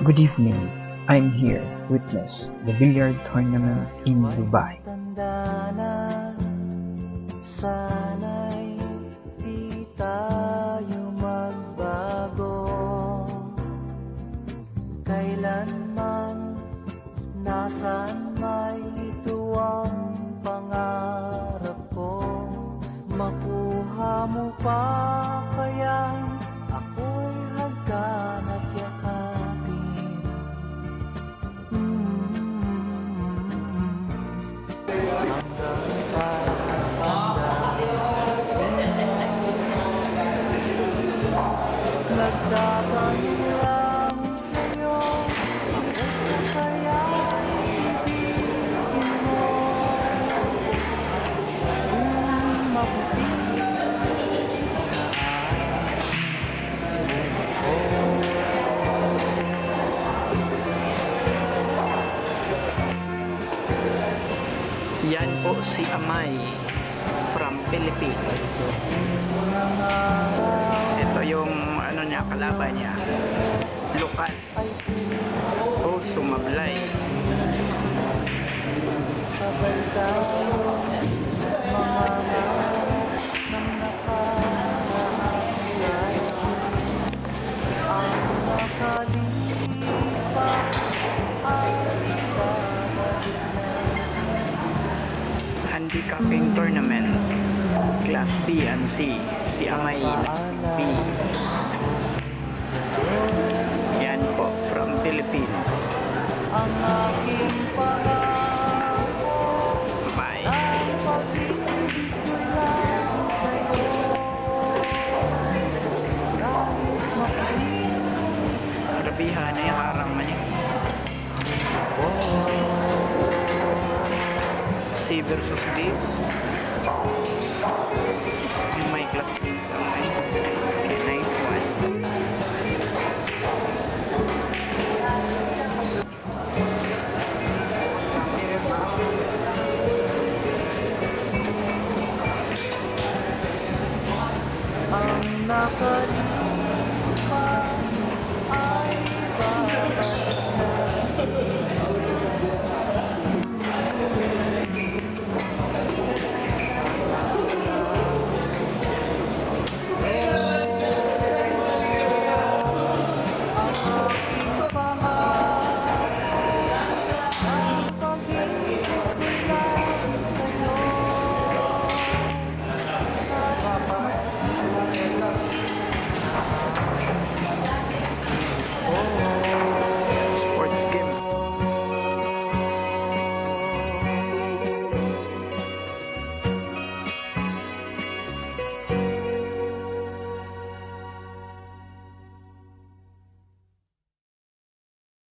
Good evening. I'm here witness the billiard tournament in Dubai. Sana'y di tayo magbago Kailanman, nasan may ito ang pangarap ko Makuha mo pa kaya Yan po si Amay from Philippines. Ito yung ano niya, kalaban niya. Lokal. Oh, sumablay. Sabay tayo mangangarap ng Handicapping tournament. Class B and C. Si Amay B. Yan po, from Philippines. Ang aking Bye. ay pag-ibig ko niya. C versus D. May class B. Okay. Okay, nice one. ang nakalipas